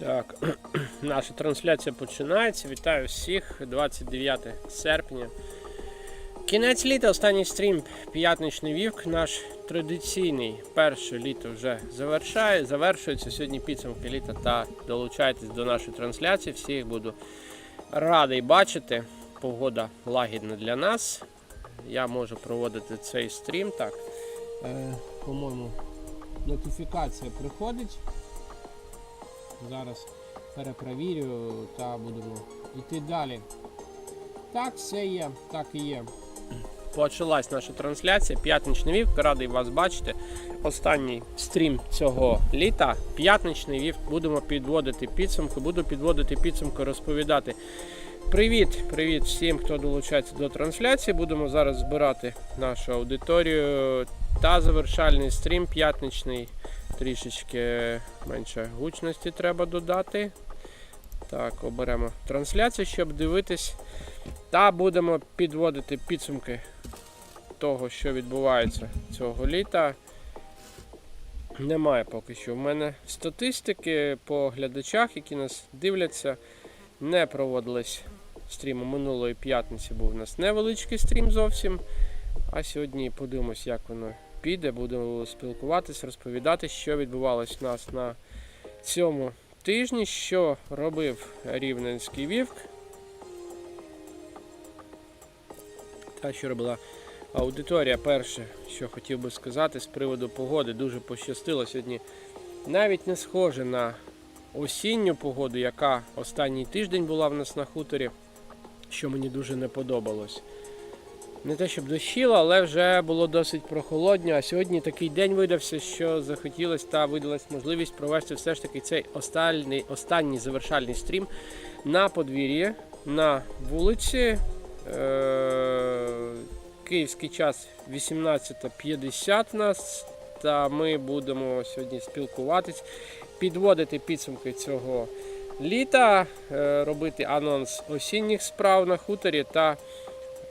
Так, наша трансляція починається. Вітаю всіх. 29 серпня. Кінець літа, останній стрім, п'ятничний вівк, наш традиційний перше літо вже завершає, завершується. Сьогодні підсумки літа та долучайтесь до нашої трансляції. Всіх буду радий бачити. Погода лагідна для нас. Я можу проводити цей стрім. Так, е, по-моєму, нотифікація приходить. Зараз перепровірю та будемо йти далі. Так, все є, так і є. Почалась наша трансляція. П'ятничний вівк. Радий вас бачити. Останній стрім цього літа. П'ятничний вівк. Будемо підводити підсумки. Буду підводити підсумки, розповідати. Привіт, привіт всім, хто долучається до трансляції. Будемо зараз збирати нашу аудиторію та завершальний стрім п'ятничний. Трішечки менше гучності треба додати. Так, оберемо трансляцію, щоб дивитись. Та будемо підводити підсумки того, що відбувається цього літа. Немає поки що в мене статистики по глядачах, які нас дивляться. Не проводились стріми минулої п'ятниці. Був у нас невеличкий стрім зовсім. А сьогодні подивимось, як воно піде. Будемо спілкуватись, розповідати, що відбувалось у нас на цьому тижні, що робив Рівненський вівк. Та що робила аудиторія. Перше, що хотів би сказати з приводу погоди, дуже пощастило сьогодні. Навіть не схоже на осінню погоду, яка останній тиждень була в нас на хуторі, що мені дуже не подобалось. Не те, щоб дощило, але вже було досить прохолодно. А сьогодні такий день видався, що захотілося та видалась можливість провести все ж таки цей останній, останній завершальний стрім на подвір'ї, на вулиці. Е- Київський час 18.50 нас. Та ми будемо сьогодні спілкуватись, підводити підсумки цього літа, е, робити анонс осінніх справ на хуторі та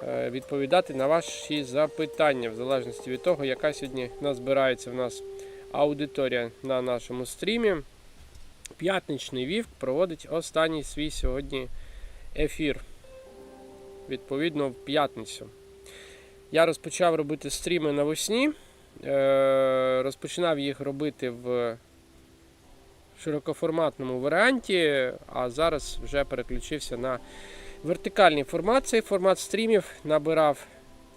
відповідати на ваші запитання, в залежності від того, яка сьогодні назбирається в нас аудиторія на нашому стрімі. П'ятничний вівк проводить останній свій сьогодні ефір. Відповідно, в п'ятницю. Я розпочав робити стріми навесні. Е, Розпочинав їх робити в широкоформатному варіанті, а зараз вже переключився на вертикальний формат. Цей формат стрімів набирав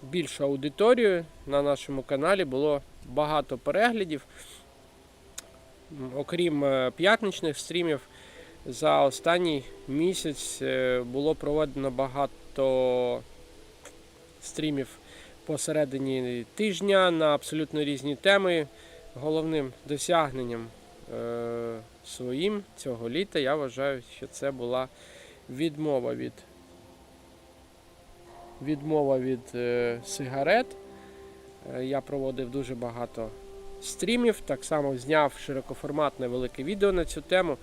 більшу аудиторію. На нашому каналі було багато переглядів. Окрім е, п'ятничних стрімів, за останній місяць е, було проведено багато стрімів посередині тижня на абсолютно різні теми. Головним досягненням е, своїм цього літа я вважаю, що це була відмова від відмова від е, сигарет. Е, я проводив дуже багато стрімів, так само зняв широкоформатне велике відео на цю тему.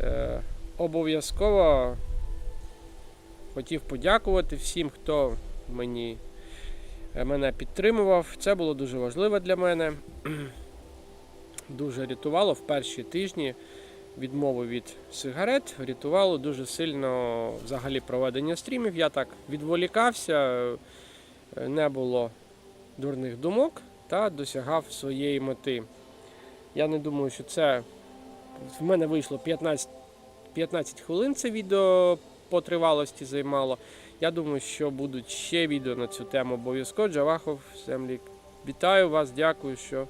Е, обов'язково хотів подякувати всім, хто мені мене підтримував. Це було дуже важливо для мене. Дуже рятувало в перші тижні відмови від сигарет. Рятувало дуже сильно взагалі проведення стрімів. Я так відволікався, е, не було дурних думок та досягав своєї мети. Я не думаю, що це в мене вийшло 15, 15 хвилин це відео по тривалості займало. Я думаю, що будуть ще відео на цю тему обов'язково. Джавахов Землік. Вітаю вас, дякую, що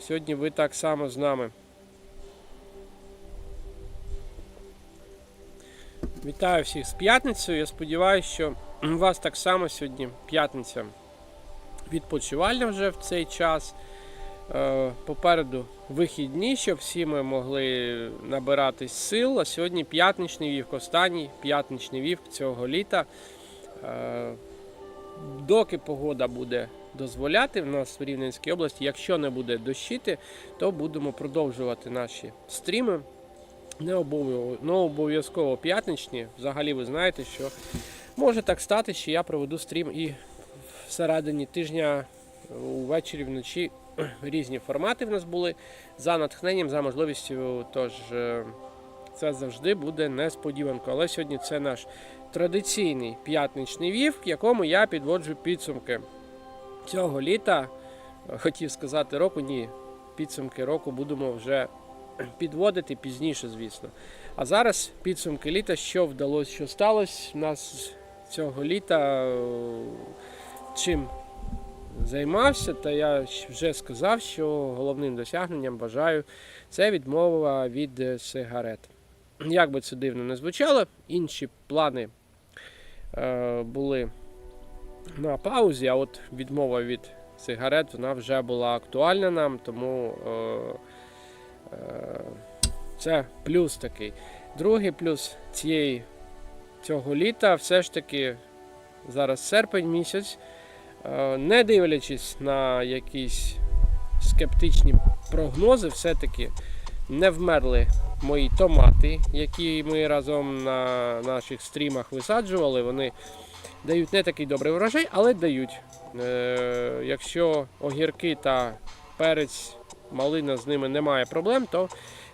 сьогодні ви так само з нами. Вітаю всіх з п'ятницею. Я сподіваюся, що у вас так само сьогодні п'ятниця відпочивальна вже в цей час. Е, Попереду вихідні, щоб всі ми могли набиратись сил. А сьогодні п'ятничний вівк, останній п'ятничний вівк цього літа. Е, Доки погода буде дозволяти в нас в Рівненській області, якщо не буде дощити, то будемо продовжувати наші стріми. Не обов'язково, не обов'язково п'ятничні. Взагалі ви знаєте, що може так стати, що я проведу стрім і всередині тижня увечері вночі різні формати в нас були за натхненням, за можливістю. Тож е, це завжди буде несподіванкою. Але сьогодні це наш традиційний п'ятничний вів, якому я підводжу підсумки цього літа. Хотів сказати року, ні. Підсумки року будемо вже підводити пізніше, звісно. А зараз підсумки літа, що вдалося, що сталося. У нас цього літа е, чим займався, та я вже сказав, що головним досягненням бажаю це відмова від е, сигарет. Як би це дивно не звучало, інші плани е, були на паузі, а от відмова від сигарет вона вже була актуальна нам, тому е, це плюс такий. Другий плюс цієї цього літа все ж таки зараз серпень місяць, е, не дивлячись на якісь скептичні прогнози, все-таки не вмерли мої томати, які ми разом на наших стрімах висаджували. Вони дають не такий добрий врожай, але дають. Е, якщо огірки та перець, малина з ними немає проблем, то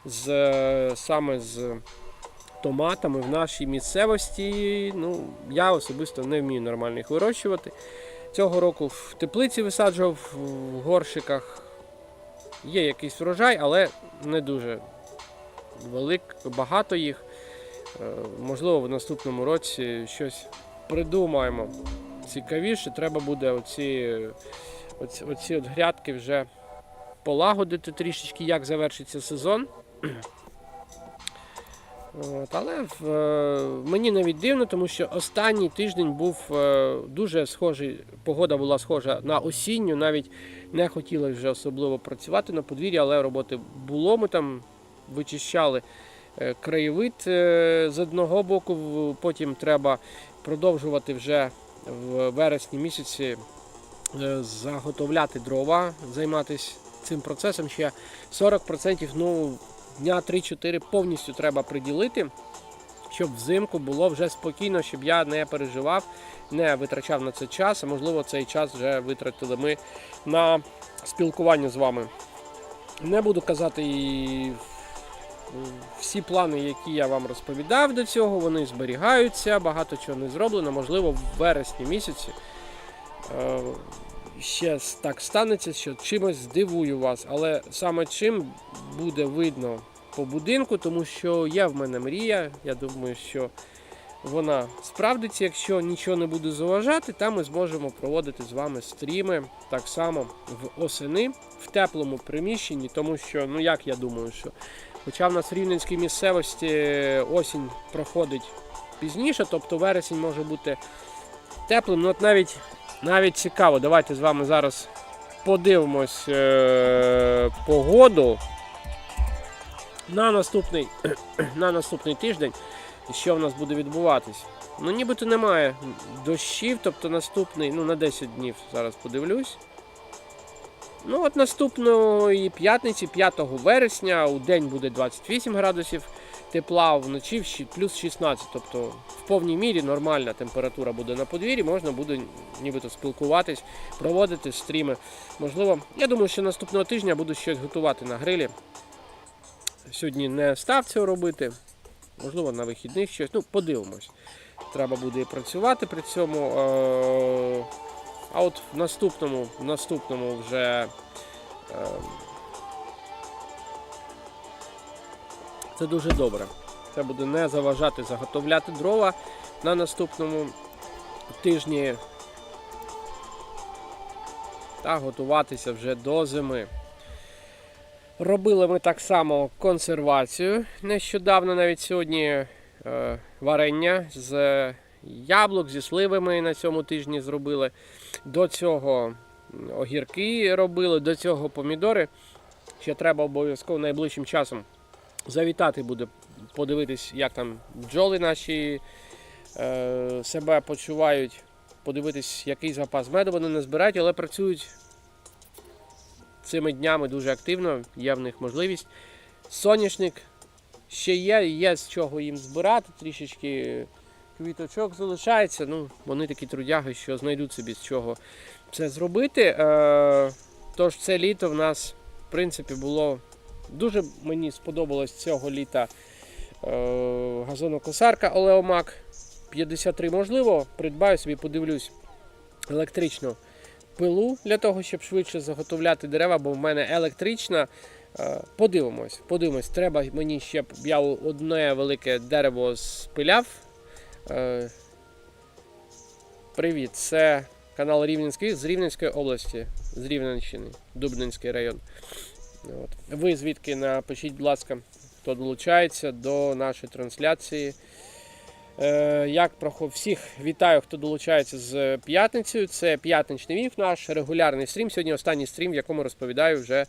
з, е, саме з томатами в нашій місцевості ну, я особисто не вмію нормально їх вирощувати. Цього року в теплиці висаджував в горшиках. Є якийсь врожай, але не дуже велик, багато їх. Е, Можливо, в наступному році щось придумаємо цікавіше. Треба буде оці, оці, оці от грядки вже полагодити трішечки, як завершиться сезон. От, але в, е, мені навіть дивно, тому що останній тиждень був е, дуже схожий, погода була схожа на осінню, навіть не хотіли вже особливо працювати на подвір'ї, але роботи було. Ми там вичищали е, краєвид з одного боку, потім треба продовжувати вже в вересні місяці заготовляти дрова, займатися цим процесом. Ще 40% ну, дня 3-4 повністю треба приділити, щоб взимку було вже спокійно, щоб я не переживав, не витрачав на це час, а можливо цей час вже витратили ми на спілкування з вами. Не буду казати і всі плани, які я вам розповідав до цього, вони зберігаються, багато чого не зроблено. Можливо, в вересні місяці е, ще так станеться, що чимось здивую вас. Але саме чим буде видно по будинку, тому що є в мене мрія. Я думаю, що вона справдиться, якщо нічого не буде заважати, там ми зможемо проводити з вами стріми так само в осени в теплому приміщенні, тому що, ну як я думаю, що Хоча в нас в рівненській місцевості осінь проходить пізніше, тобто вересень може бути теплим. Ну от навіть, навіть цікаво, давайте з вами зараз подивимось е- погоду на наступний, на наступний тиждень, що в нас буде відбуватись. Ну нібито немає дощів, тобто наступний, ну на 10 днів зараз подивлюсь. Ну от наступної п'ятниці, 5 вересня, у день буде 28 градусів тепла, вночі плюс 16. Тобто в повній мірі нормальна температура буде на подвір'ї, можна буде нібито спілкуватись, проводити стріми. Можливо, я думаю, що наступного тижня буду щось готувати на грилі. Сьогодні не став цього робити. Можливо, на вихідних щось. Ну, подивимось. Треба буде і працювати при цьому. Е- а от в наступному, в наступному вже це дуже добре. Це буде не заважати заготовляти дрова на наступному тижні та готуватися вже до зими. Робили ми так само консервацію нещодавно, навіть сьогодні е, варення з яблук, зі сливами на цьому тижні зробили. До цього огірки робили, до цього помідори. Ще треба обов'язково найближчим часом завітати буде, подивитись, як там бджоли наші е, себе почувають, подивитись, який запас меду вони не збирають, але працюють цими днями дуже активно, є в них можливість. Соняшник ще є, є з чого їм збирати, трішечки квіточок залишається. Ну, вони такі трудяги, що знайдуть собі з чого це зробити. Е, тож це літо в нас, в принципі, було дуже мені сподобалось цього літа Е, газонокосарка Олеомак 53 можливо. Придбаю собі, подивлюсь електричну пилу для того, щоб швидше заготовляти дерева, бо в мене електрична. Е, Подивимось, подивимось. Треба мені ще я одне велике дерево спиляв. Е, Привіт, це канал Рівненський з Рівненської області, з Рівненщини, Дубнинський район. От. Ви звідки напишіть, будь ласка, хто долучається до нашої трансляції. Е, як проход... Всіх вітаю, хто долучається з п'ятницею. Це п'ятничний віф, наш регулярний стрім. Сьогодні останній стрім, в якому розповідаю вже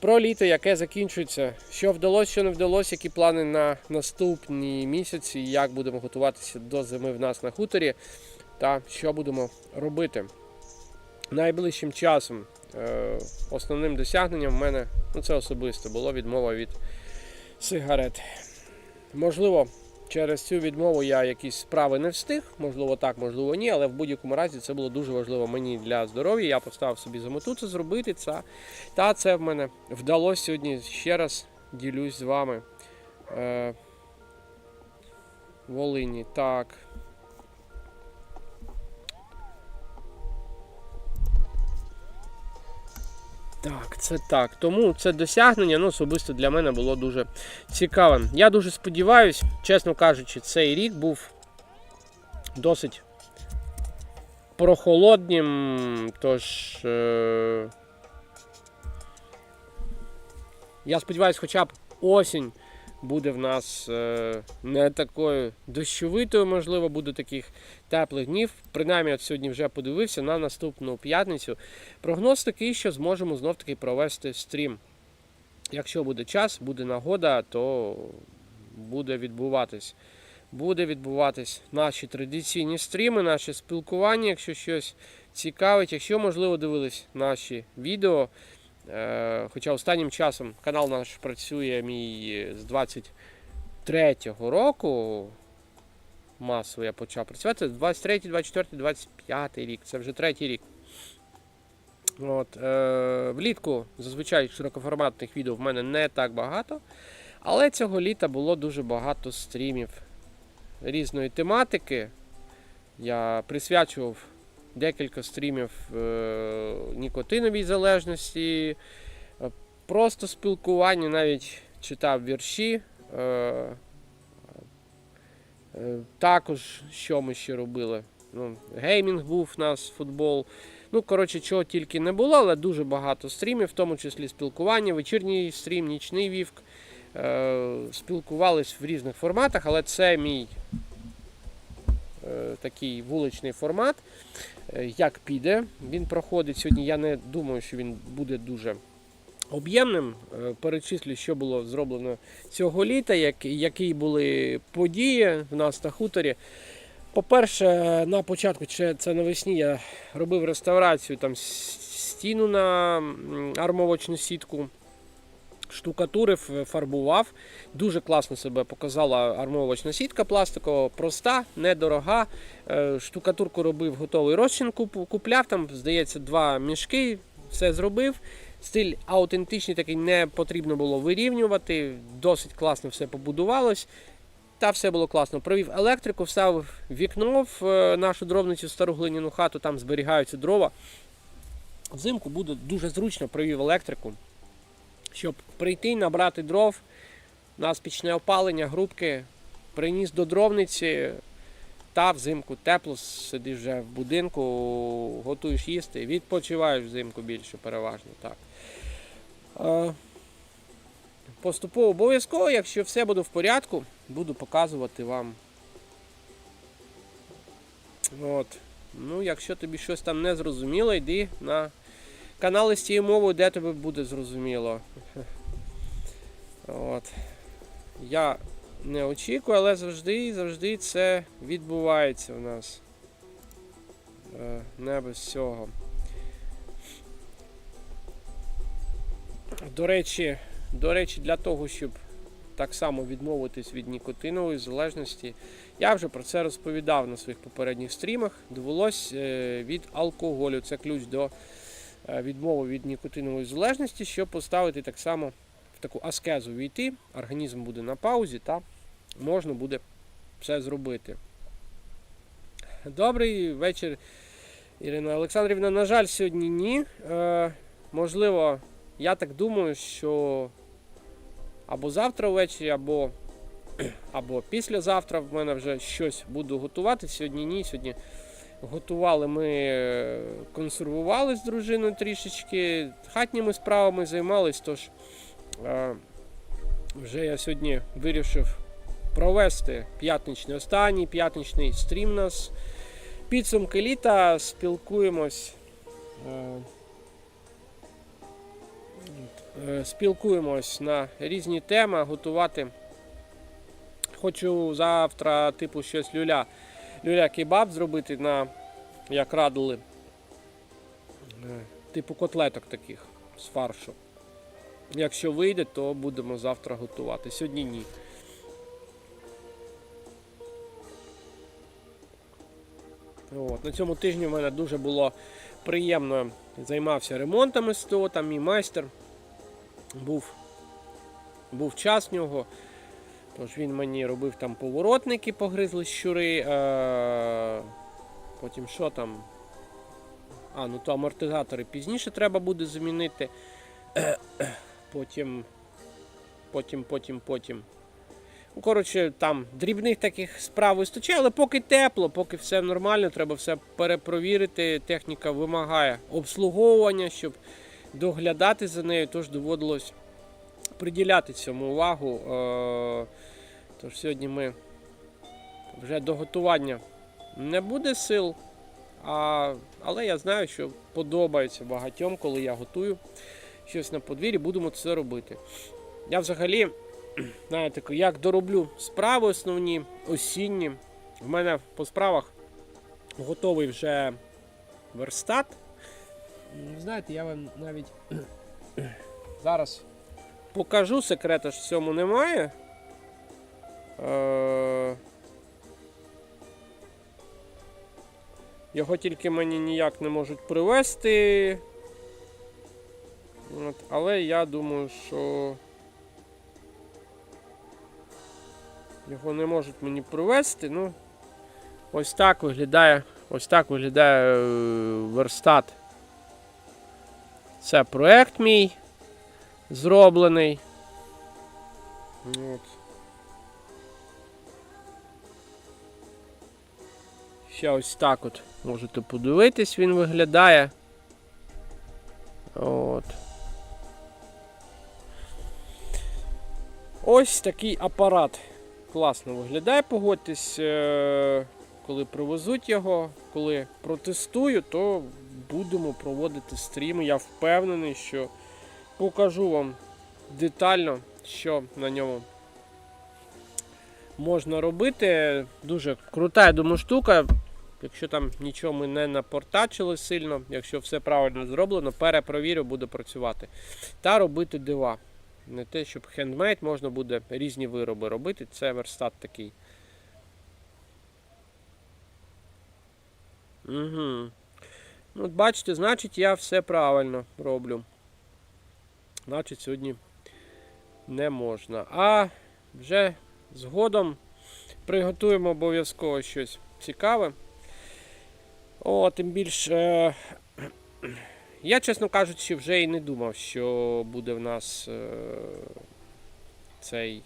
про літо, яке закінчується. Що вдалося, що не вдалося, які плани на наступні місяці, як будемо готуватися до зими в нас на хуторі, та що будемо робити. Найближчим часом основним досягненням в мене, ну це особисто, було відмова від сигарет. Можливо, через цю відмову я якісь справи не встиг, можливо так, можливо ні, але в будь-якому разі це було дуже важливо мені для здоров'я. Я поставив собі за мету це зробити. Це, та це в мене вдалося сьогодні. Ще раз ділюсь з вами. Е, Волині. Так. Так, це так. Тому це досягнення ну, особисто для мене було дуже цікавим. Я дуже сподіваюся, чесно кажучи, цей рік був досить прохолоднім. Тож. Е... Я сподіваюся, хоча б осінь буде в нас е, не такою дощовитою, можливо, буде таких теплих днів. Принаймні, от сьогодні вже подивився на наступну п'ятницю. Прогноз такий, що зможемо знов таки провести стрім. Якщо буде час, буде нагода, то буде відбуватись. Буде відбуватись наші традиційні стріми, наше спілкування, якщо щось цікавить, якщо, можливо, дивились наші відео. Е, Хоча останнім часом канал наш працює мій з 23-го року. Масово я почав працювати. 23, 24, 25 рік. Це вже третій рік. От, е, Влітку зазвичай широкоформатних відео в мене не так багато. Але цього літа було дуже багато стрімів різної тематики. Я присвячував декілька стрімів е, нікотиновій залежності, е, просто спілкування, навіть читав вірші. Е, також що ми ще робили? Ну, Геймінг був у нас, футбол. Ну, коротше, чого тільки не було, але дуже багато стрімів, в тому числі спілкування, вечірній стрім, нічний вівк. Спілкувались в різних форматах, але це мій такий вуличний формат. Е, як піде, він проходить сьогодні. Я не думаю, що він буде дуже об'ємним. Е, Перечислю, що було зроблено цього літа, як, які були події в нас на хуторі. По-перше, на початку, це навесні, я робив реставрацію там стіну на армовочну сітку. Штукатурив, фарбував. Дуже класно себе показала армовочна сітка пластикова, проста, недорога. Е, Штукатурку робив готовий розчин, купляв там, здається, два мішки, все зробив. Стиль аутентичний, такий не потрібно було вирівнювати. Досить класно все побудувалось. Та все було класно. Провів електрику, вставив вікно в е, нашу дровницю стару глиняну хату, там зберігаються дрова. Взимку буде дуже зручно, провів електрику щоб прийти, набрати дров. У нас опалення, грубки, приніс до дровниці та взимку тепло, сидиш вже в будинку, готуєш їсти, відпочиваєш взимку більше переважно. так. Е, Поступово обов'язково, якщо все буде в порядку, буду показувати вам. От. Ну, якщо тобі щось там не зрозуміло, йди на канали з цією мовою, де тобі буде зрозуміло. От. Я не очікую, але завжди завжди це відбувається у нас. Е, Не без цього. До речі, до речі, для того, щоб так само відмовитись від нікотинової залежності, я вже про це розповідав на своїх попередніх стрімах. Довелось е, від алкоголю. Це ключ до е, відмови від нікотинової залежності, щоб поставити так само в таку аскезу війти, організм буде на паузі та можна буде все зробити. Добрий вечір, Ірина Олександрівна. На жаль, сьогодні ні. Е, можливо, я так думаю, що або завтра ввечері, або, або післязавтра в мене вже щось буду готувати. Сьогодні ні. Сьогодні готували ми, е, консервували з дружиною трішечки, хатніми справами займались, тож е, вже я сьогодні вирішив провести п'ятничний останній п'ятничний стрім нас. Підсумки літа спілкуємось. е, Спілкуємось на різні теми, готувати. Хочу завтра, типу, щось люля. Люля кебаб зробити на, як радили, е, типу котлеток таких з фаршу. Якщо вийде, то будемо завтра готувати. Сьогодні ні. От. На цьому тижні в мене дуже було приємно. Займався ремонтами СТО, там мій майстер. Був, був час в нього. Тож він мені робив там поворотники, погризли щури. Е- потім що там? А, ну то амортизатори пізніше треба буде замінити. Потім, потім, потім, потім. Ну, коротше, там дрібних таких справ вистачає, але поки тепло, поки все нормально, треба все перепровірити. Техніка вимагає обслуговування, щоб доглядати за нею, тож доводилось приділяти цьому увагу. Е, Тож сьогодні ми вже до готування не буде сил, а, але я знаю, що подобається багатьом, коли я готую щось на подвір'ї, будемо це робити. Я взагалі, знаєте, як дороблю справи основні, осінні. В мене по справах готовий вже верстат. Знаєте, я вам навіть зараз покажу, секрета ж в цьому немає. Е, Його тільки мені ніяк не можуть привезти. От, але я думаю, що його не можуть мені привезти. Ну, ось так виглядає, ось так виглядає е, верстат. Це проект мій зроблений. От. Ще ось так от можете подивитись, він виглядає. От. Ось такий апарат. Класно виглядає, погодьтесь, е, коли привезуть його, коли протестую, то будемо проводити стріми. Я впевнений, що покажу вам детально, що на ньому можна робити. Дуже крута, я думаю, штука. Якщо там нічого ми не напортачили сильно, якщо все правильно зроблено, перепровірю, буде працювати. Та робити дива. Не те, щоб хендмейд, можна буде різні вироби робити. Це верстат такий. Угу. От бачите, значить я все правильно роблю. Значить, сьогодні не можна. А вже згодом приготуємо обов'язково щось цікаве. О, тим більше. Е, я, чесно кажучи, вже і не думав, що буде в нас е, цей.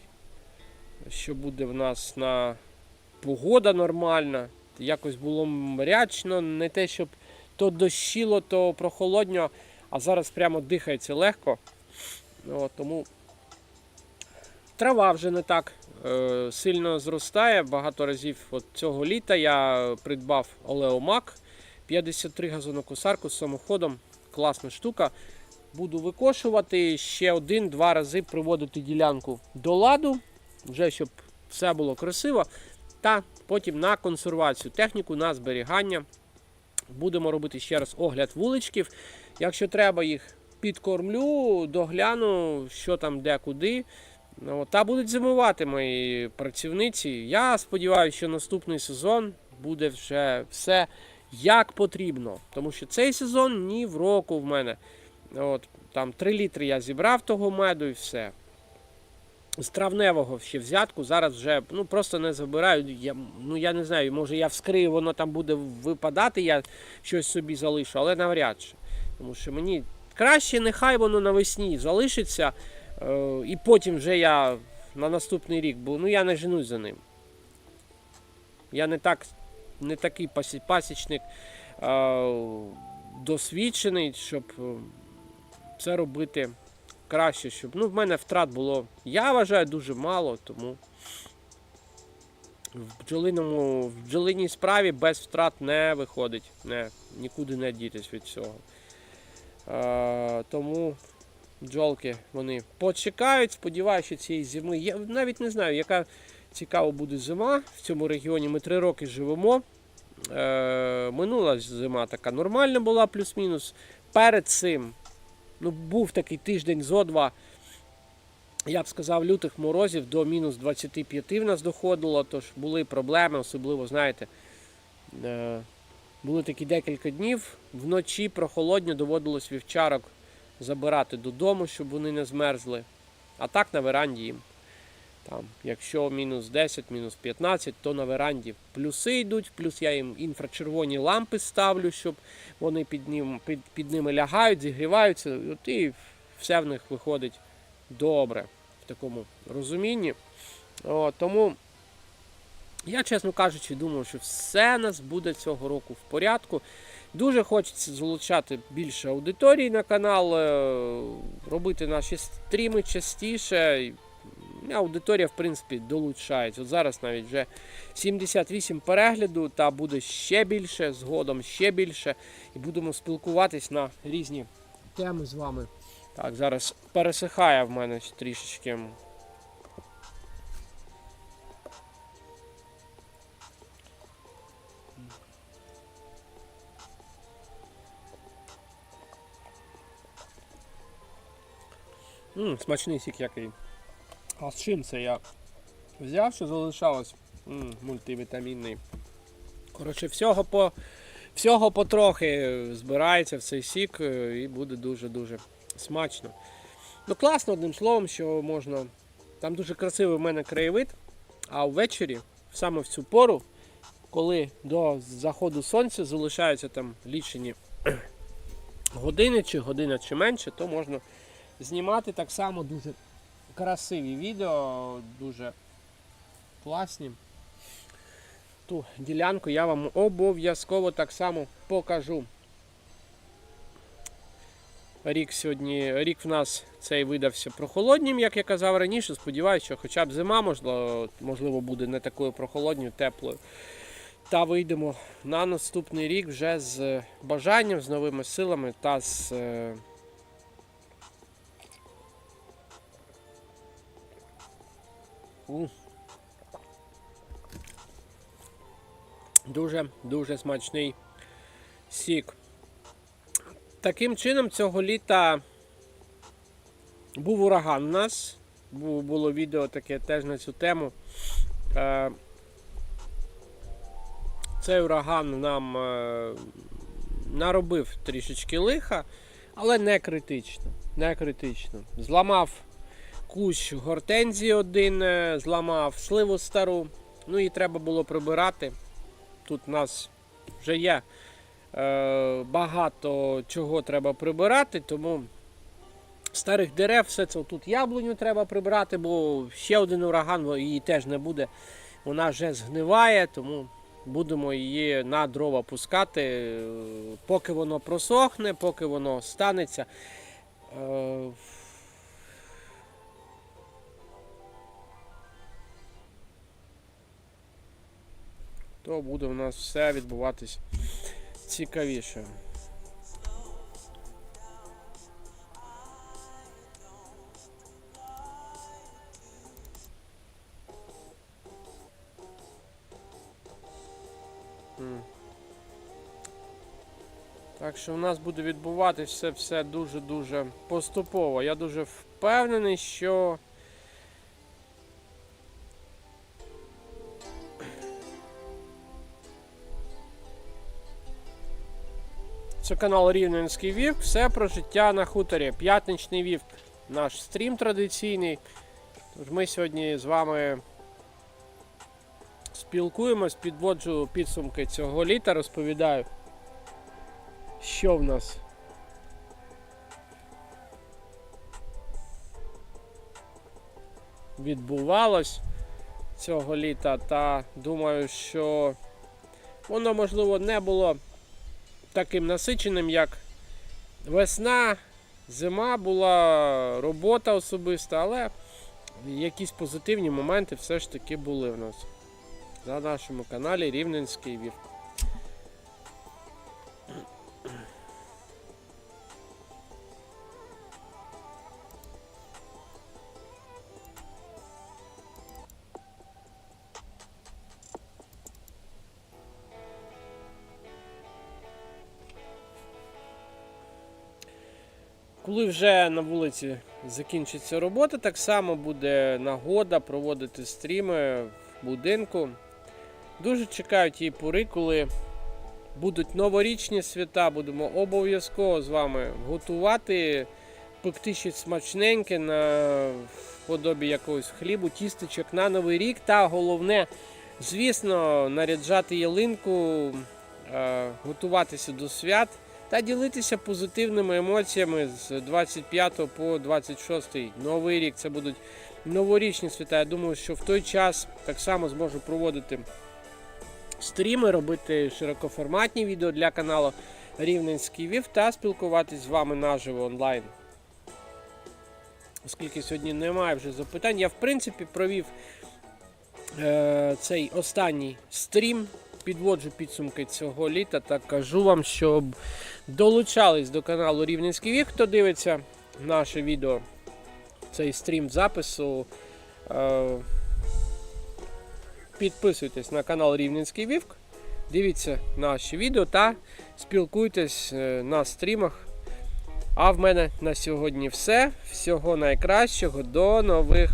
Що буде в нас на погода нормальна. Якось було мрячно, не те, щоб то дощило, то прохолодньо, а зараз прямо дихається легко. О, тому трава вже не так е, сильно зростає. Багато разів от цього літа я придбав Олеомак 53 газонокосарку з самоходом. Класна штука. Буду викошувати ще один-два рази приводити ділянку до ладу, вже щоб все було красиво. Та потім на консервацію техніку, на зберігання. Будемо робити ще раз огляд вуличків. Якщо треба їх підкормлю, догляну, що там, де, куди. Ну, та будуть зимувати мої працівниці. Я сподіваюся, що наступний сезон буде вже все як потрібно. Тому що цей сезон ні в року в мене. От, Там 3 літри я зібрав того меду і все. з травневого ще взятку. Зараз вже ну, просто не забираю. Я, ну, я не знаю, може я вскрию, воно там буде випадати, я щось собі залишу, але навряд чи. Тому що мені краще нехай воно навесні залишиться, е, і потім вже я на наступний рік, бо ну, я не женусь за ним. Я не так, не такий пасічник е, досвідчений, щоб е, це робити краще, щоб. Ну, в мене втрат було, я вважаю, дуже мало, тому в бджолиному, в бджолиній справі без втрат не виходить. Не, нікуди не дітись від цього. Тому бджолки вони почекають, сподіваюся, цієї зими. Я навіть не знаю, яка цікава буде зима. В цьому регіоні ми три роки живемо. Е, минула зима така нормальна була, плюс-мінус. Перед цим ну, був такий тиждень зо два. Я б сказав, лютих морозів до мінус 25 в нас доходило, тож були проблеми, особливо, знаєте, е, були такі декілька днів. Вночі прохолодньо доводилось вівчарок забирати додому, щоб вони не змерзли. А так на веранді їм. Там, якщо мінус 10, мінус 15, то на веранді плюси йдуть, плюс я їм інфрачервоні лампи ставлю, щоб вони під, ним, під, під ними лягають, зігріваються, от і все в них виходить добре в такому розумінні. О, тому я, чесно кажучи, думаю, що все нас буде цього року в порядку. Дуже хочеться залучати більше аудиторії на канал, е, робити наші стріми частіше. Аудиторія, в принципі, долучається. От зараз навіть вже 78 перегляду, та буде ще більше, згодом ще більше. І будемо спілкуватись на різні теми з вами. Так, зараз пересихає в мене трішечки. М, смачний сік який. А з чим це я взяв, що залишалось? М, мультивітамінний. Коротше, всього по всього потрохи збирається в цей сік е, і буде дуже-дуже смачно. Ну, класно, одним словом, що можна. Там дуже красивий в мене краєвид, а ввечері, саме в цю пору, коли до заходу сонця залишаються там лічені години, чи година чи менше, то можна знімати так само дуже красиві відео, дуже класні. Ту ділянку я вам обов'язково так само покажу. Рік сьогодні, рік в нас цей видався прохолоднім, як я казав раніше. Сподіваюся, що хоча б зима можливо, можливо буде не такою прохолодною, теплою. Та вийдемо на наступний рік вже з бажанням, з новими силами та з. Е, Дуже дуже смачний сік. Таким чином, цього літа був ураган у нас. Було відео таке теж на цю тему. Е, Цей ураган нам е, наробив трішечки лиха, але не критично. Не критично. Зламав кущ гортензії один, е, зламав сливу стару. Ну і треба було прибирати. Тут у нас вже є е, багато чого треба прибирати, тому старих дерев, все це тут яблуню треба прибирати, бо ще один ураган її теж не буде. Вона вже згниває, тому будемо її на дрова пускати, е, поки воно просохне, поки воно станеться. Е, то буде у нас все відбуватись цікавіше. Так що в нас буде відбуватись все, все дуже-дуже поступово. Я дуже впевнений, що Це канал Рівненський Вівк. Все про життя на хуторі. П'ятничний вівк. Наш стрім традиційний. Тож Ми сьогодні з вами спілкуємось, підводжу підсумки цього літа, розповідаю, що в нас відбувалось цього літа, та думаю, що воно можливо не було таким насиченим, як весна, зима була робота особиста, але якісь позитивні моменти все ж таки були в нас на нашому каналі Рівненський Вів. Коли вже на вулиці закінчиться робота, так само буде нагода проводити стріми в будинку. Дуже чекаю тієї пори, коли будуть новорічні свята, будемо обов'язково з вами готувати, пекти щось смачненьке на подобі якогось хлібу, тістечок на новий рік. Та головне, звісно, наряджати ялинку, е, готуватися до свят та ділитися позитивними емоціями з 25 по 26 новий рік. Це будуть новорічні свята. Я думаю, що в той час так само зможу проводити стріми, робити широкоформатні відео для каналу Рівненський Вів та спілкуватись з вами наживо онлайн. Оскільки сьогодні немає вже запитань, я в принципі провів е, цей останній стрім. Підводжу підсумки цього літа та кажу вам, щоб долучались до каналу Рівненський Вік, хто дивиться наше відео, цей стрім запису. Е, Підписуйтесь на канал Рівненський Вівк, дивіться наші відео та спілкуйтесь е, на стрімах. А в мене на сьогодні все. Всього найкращого. До нових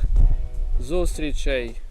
зустрічей.